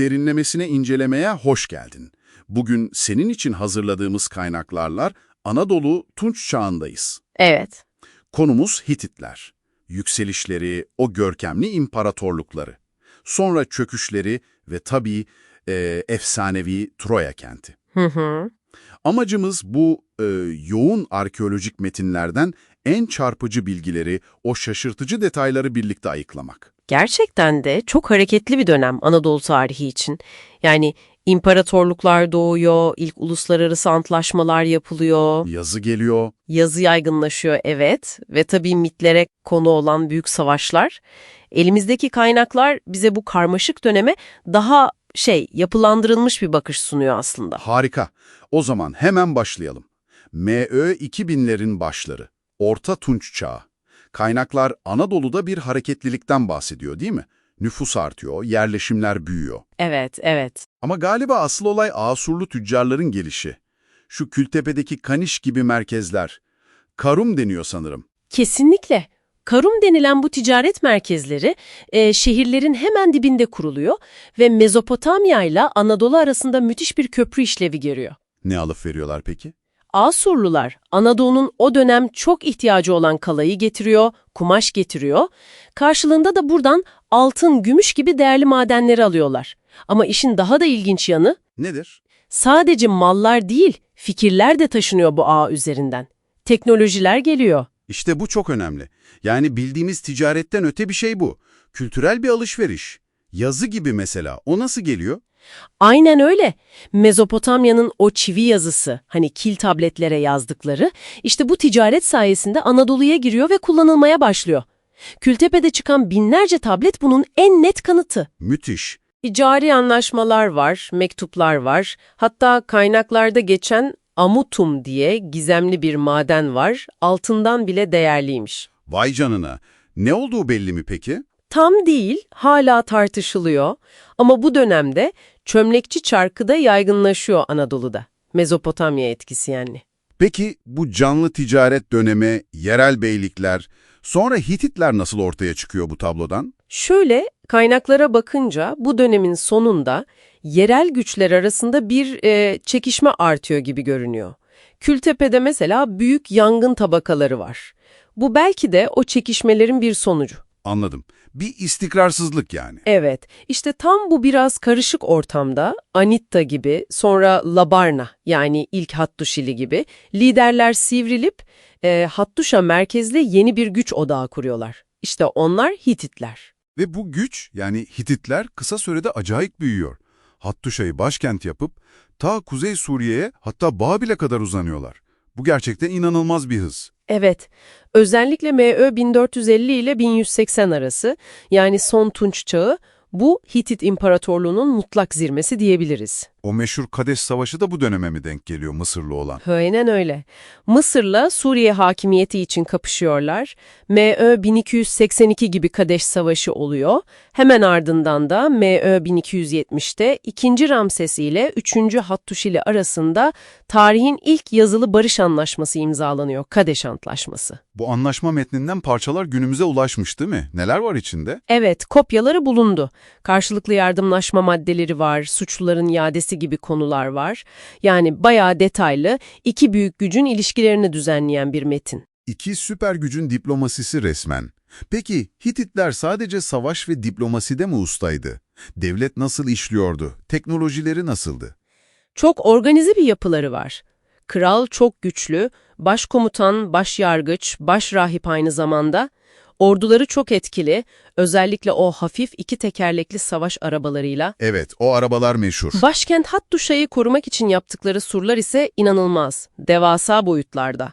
derinlemesine incelemeye hoş geldin. Bugün senin için hazırladığımız kaynaklarla Anadolu Tunç çağındayız. Evet. Konumuz Hititler. Yükselişleri, o görkemli imparatorlukları. Sonra çöküşleri ve tabii e, efsanevi Troya kenti. Hı hı. Amacımız bu e, yoğun arkeolojik metinlerden en çarpıcı bilgileri, o şaşırtıcı detayları birlikte ayıklamak. Gerçekten de çok hareketli bir dönem Anadolu tarihi için. Yani imparatorluklar doğuyor, ilk uluslararası antlaşmalar yapılıyor, Yazı geliyor, yazı yaygınlaşıyor evet ve tabii mitlere konu olan büyük savaşlar. Elimizdeki kaynaklar bize bu karmaşık döneme daha şey yapılandırılmış bir bakış sunuyor aslında. harika. O zaman hemen başlayalım. MÖ 2000'lerin başları, Orta Tunç Çağı. Kaynaklar Anadolu'da bir hareketlilikten bahsediyor değil mi? Nüfus artıyor, yerleşimler büyüyor. Evet, evet. Ama galiba asıl olay Asurlu tüccarların gelişi. Şu Kültepe'deki Kaniş gibi merkezler. Karum deniyor sanırım. Kesinlikle. Karum denilen bu ticaret merkezleri e, şehirlerin hemen dibinde kuruluyor ve Mezopotamya ile Anadolu arasında müthiş bir köprü işlevi görüyor. Ne alıp veriyorlar peki? Asurlular Anadolu'nun o dönem çok ihtiyacı olan kalayı getiriyor, kumaş getiriyor. Karşılığında da buradan altın, gümüş gibi değerli madenleri alıyorlar. Ama işin daha da ilginç yanı Nedir? sadece mallar değil, fikirler de taşınıyor bu ağ üzerinden. Teknolojiler geliyor. İşte bu çok önemli. Yani bildiğimiz ticaretten öte bir şey bu. Kültürel bir alışveriş. Yazı gibi mesela. O nasıl geliyor? Aynen öyle. Mezopotamya'nın o çivi yazısı, hani kil tabletlere yazdıkları, işte bu ticaret sayesinde Anadolu'ya giriyor ve kullanılmaya başlıyor. Kültepe'de çıkan binlerce tablet bunun en net kanıtı. Müthiş. Ticari anlaşmalar var, mektuplar var. Hatta kaynaklarda geçen amutum diye gizemli bir maden var. Altından bile değerliymiş. Vay canına. Ne olduğu belli mi peki? Tam değil, hala tartışılıyor. Ama bu dönemde çömlekçi çarkı da yaygınlaşıyor Anadolu'da. Mezopotamya etkisi yani. Peki bu canlı ticaret dönemi, yerel beylikler, sonra Hititler nasıl ortaya çıkıyor bu tablodan? Şöyle, kaynaklara bakınca bu dönemin sonunda yerel güçler arasında bir e, çekişme artıyor gibi görünüyor. Kültepe'de mesela büyük yangın tabakaları var. Bu belki de o çekişmelerin bir sonucu. Anladım. Bir istikrarsızlık yani. Evet, işte tam bu biraz karışık ortamda Anitta gibi, sonra Labarna yani ilk Hattuşili gibi liderler sivrilip e, Hattuşa merkezli yeni bir güç odağı kuruyorlar. İşte onlar Hititler. Ve bu güç yani Hititler kısa sürede acayip büyüyor. Hattuşa'yı başkent yapıp ta Kuzey Suriye'ye hatta Babil'e kadar uzanıyorlar. Bu gerçekten inanılmaz bir hız. Evet, özellikle MÖ 1450 ile 1180 arası yani son Tunç çağı bu Hitit İmparatorluğu'nun mutlak zirmesi diyebiliriz. O meşhur Kadeş Savaşı da bu döneme mi denk geliyor Mısırlı olan? Aynen öyle. Mısır'la Suriye hakimiyeti için kapışıyorlar. MÖ 1282 gibi Kadeş Savaşı oluyor. Hemen ardından da MÖ 1270'te 2. Ramses ile 3. Hattuşili arasında tarihin ilk yazılı barış anlaşması imzalanıyor. Kadeş Antlaşması. Bu anlaşma metninden parçalar günümüze ulaşmış değil mi? Neler var içinde? Evet, kopyaları bulundu. Karşılıklı yardımlaşma maddeleri var, suçluların iadesi gibi konular var. Yani bayağı detaylı, iki büyük gücün ilişkilerini düzenleyen bir metin. İki süper gücün diplomasisi resmen. Peki Hititler sadece savaş ve diplomaside mi ustaydı? Devlet nasıl işliyordu? Teknolojileri nasıldı? Çok organize bir yapıları var. Kral çok güçlü, başkomutan, başyargıç, başrahip aynı zamanda. Orduları çok etkili, özellikle o hafif iki tekerlekli savaş arabalarıyla. Evet, o arabalar meşhur. Başkent Hattuşa'yı korumak için yaptıkları surlar ise inanılmaz, devasa boyutlarda.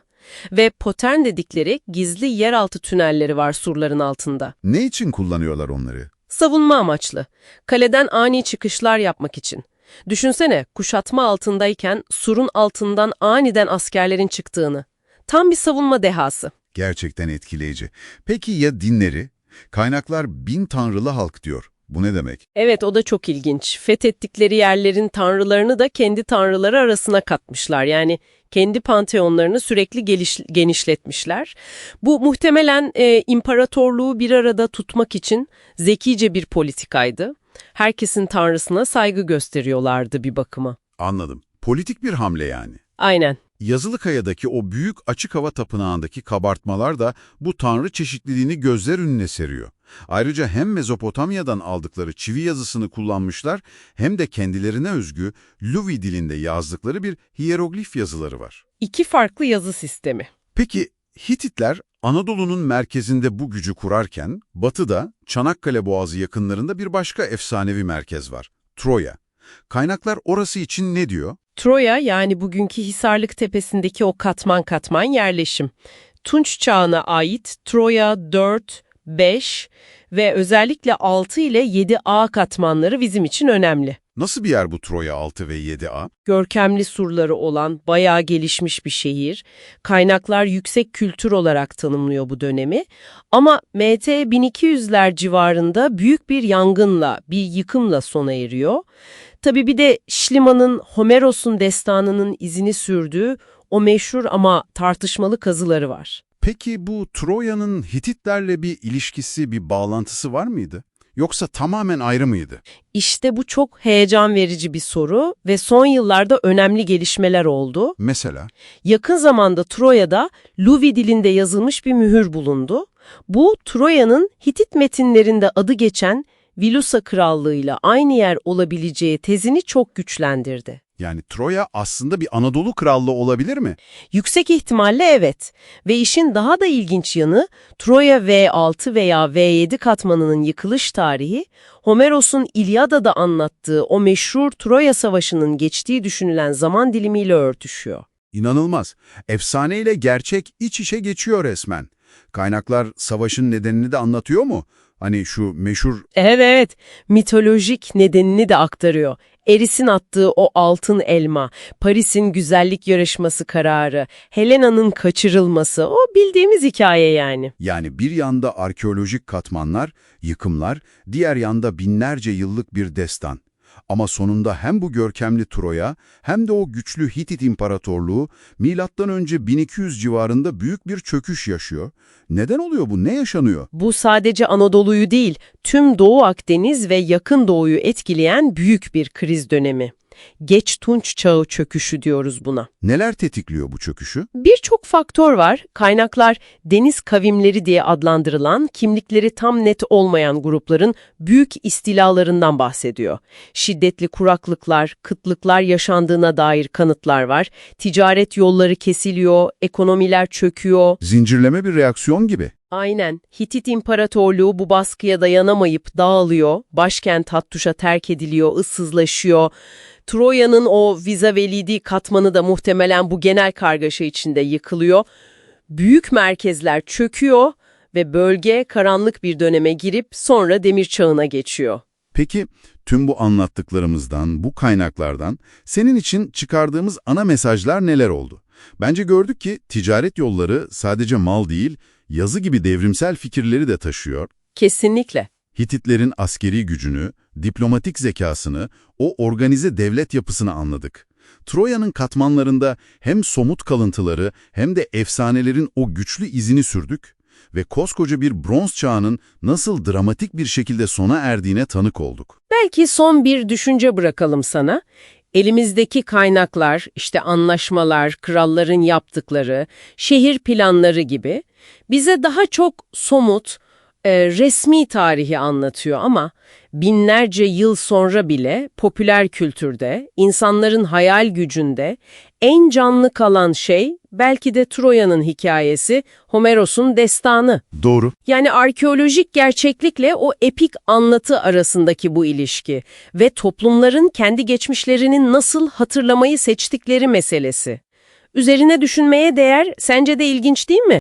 Ve potern dedikleri gizli yeraltı tünelleri var surların altında. Ne için kullanıyorlar onları? Savunma amaçlı. Kaleden ani çıkışlar yapmak için. Düşünsene kuşatma altındayken surun altından aniden askerlerin çıktığını. Tam bir savunma dehası. Gerçekten etkileyici. Peki ya dinleri? Kaynaklar bin tanrılı halk diyor. Bu ne demek? Evet o da çok ilginç. Fethettikleri yerlerin tanrılarını da kendi tanrıları arasına katmışlar. Yani kendi panteonlarını sürekli geliş, genişletmişler. Bu muhtemelen e, imparatorluğu bir arada tutmak için zekice bir politikaydı. Herkesin tanrısına saygı gösteriyorlardı bir bakıma. Anladım. Politik bir hamle yani. Aynen. Yazılıkaya'daki o büyük açık hava tapınağındaki kabartmalar da bu tanrı çeşitliliğini gözler önüne seriyor. Ayrıca hem Mezopotamya'dan aldıkları çivi yazısını kullanmışlar hem de kendilerine özgü Luvi dilinde yazdıkları bir hieroglif yazıları var. İki farklı yazı sistemi. Peki Hititler Anadolu'nun merkezinde bu gücü kurarken batıda Çanakkale Boğazı yakınlarında bir başka efsanevi merkez var. Troya. Kaynaklar orası için ne diyor? Troya yani bugünkü Hisarlık Tepesi'ndeki o katman katman yerleşim. Tunç çağına ait Troya 4, 5 ve özellikle 6 ile 7A katmanları bizim için önemli. Nasıl bir yer bu Troya 6 ve 7A? Görkemli surları olan bayağı gelişmiş bir şehir. Kaynaklar yüksek kültür olarak tanımlıyor bu dönemi. Ama MT 1200'ler civarında büyük bir yangınla, bir yıkımla sona eriyor. Tabii bir de Şlima'nın Homeros'un destanının izini sürdüğü o meşhur ama tartışmalı kazıları var. Peki bu Troya'nın Hititlerle bir ilişkisi, bir bağlantısı var mıydı? Yoksa tamamen ayrı mıydı? İşte bu çok heyecan verici bir soru ve son yıllarda önemli gelişmeler oldu. Mesela? Yakın zamanda Troya'da Luvi dilinde yazılmış bir mühür bulundu. Bu Troya'nın Hitit metinlerinde adı geçen Vilusa Krallığı'yla aynı yer olabileceği tezini çok güçlendirdi. Yani Troya aslında bir Anadolu krallığı olabilir mi? Yüksek ihtimalle evet ve işin daha da ilginç yanı Troya V6 veya V7 katmanının yıkılış tarihi Homeros'un İlyada'da anlattığı o meşhur Troya Savaşı'nın geçtiği düşünülen zaman dilimiyle örtüşüyor. İnanılmaz. Efsane ile gerçek iç içe geçiyor resmen. Kaynaklar savaşın nedenini de anlatıyor mu? Hani şu meşhur Evet. Mitolojik nedenini de aktarıyor. Eris'in attığı o altın elma, Paris'in güzellik yarışması kararı, Helena'nın kaçırılması, o bildiğimiz hikaye yani. yani bir yanda arkeolojik katmanlar, yıkımlar, diğer yanda binlerce yıllık bir destan. Ama sonunda hem bu görkemli Troya hem de o güçlü Hitit İmparatorluğu milattan önce 1200 civarında büyük bir çöküş yaşıyor. Neden oluyor bu? Ne yaşanıyor? Bu sadece Anadolu'yu değil, tüm Doğu Akdeniz ve Yakın Doğu'yu etkileyen büyük bir kriz dönemi. Geç Tunç Çağı çöküşü diyoruz buna. Neler tetikliyor bu çöküşü? Birçok faktör var. Kaynaklar deniz kavimleri diye adlandırılan, kimlikleri tam net olmayan grupların büyük istilalarından bahsediyor. Şiddetli kuraklıklar, kıtlıklar yaşandığına dair kanıtlar var. Ticaret yolları kesiliyor, ekonomiler çöküyor. Zincirleme bir reaksiyon gibi. Aynen. Hitit İmparatorluğu bu baskıya dayanamayıp dağılıyor. Başkent Hattuş'a terk ediliyor, ıssızlaşıyor. Troya'nın o Viza Velidi katmanı da muhtemelen bu genel kargaşa içinde yıkılıyor. Büyük merkezler çöküyor ve bölge karanlık bir döneme girip sonra demir çağına geçiyor. Peki tüm bu anlattıklarımızdan, bu kaynaklardan senin için çıkardığımız ana mesajlar neler oldu? Bence gördük ki ticaret yolları sadece mal değil, yazı gibi devrimsel fikirleri de taşıyor. Kesinlikle. Hititlerin askeri gücünü, diplomatik zekasını, o organize devlet yapısını anladık. Troya'nın katmanlarında hem somut kalıntıları hem de efsanelerin o güçlü izini sürdük ve koskoca bir bronz çağının nasıl dramatik bir şekilde sona erdiğine tanık olduk. Belki son bir düşünce bırakalım sana. Elimizdeki kaynaklar, işte anlaşmalar, kralların yaptıkları, şehir planları gibi bize daha çok somut, e, resmi tarihi anlatıyor ama binlerce yıl sonra bile popüler kültürde, insanların hayal gücünde en canlı kalan şey belki de Troya'nın hikayesi, Homeros'un destanı. Doğru. Yani arkeolojik gerçeklikle o epik anlatı arasındaki bu ilişki ve toplumların kendi geçmişlerinin nasıl hatırlamayı seçtikleri meselesi. Üzerine düşünmeye değer, sence de ilginç değil mi?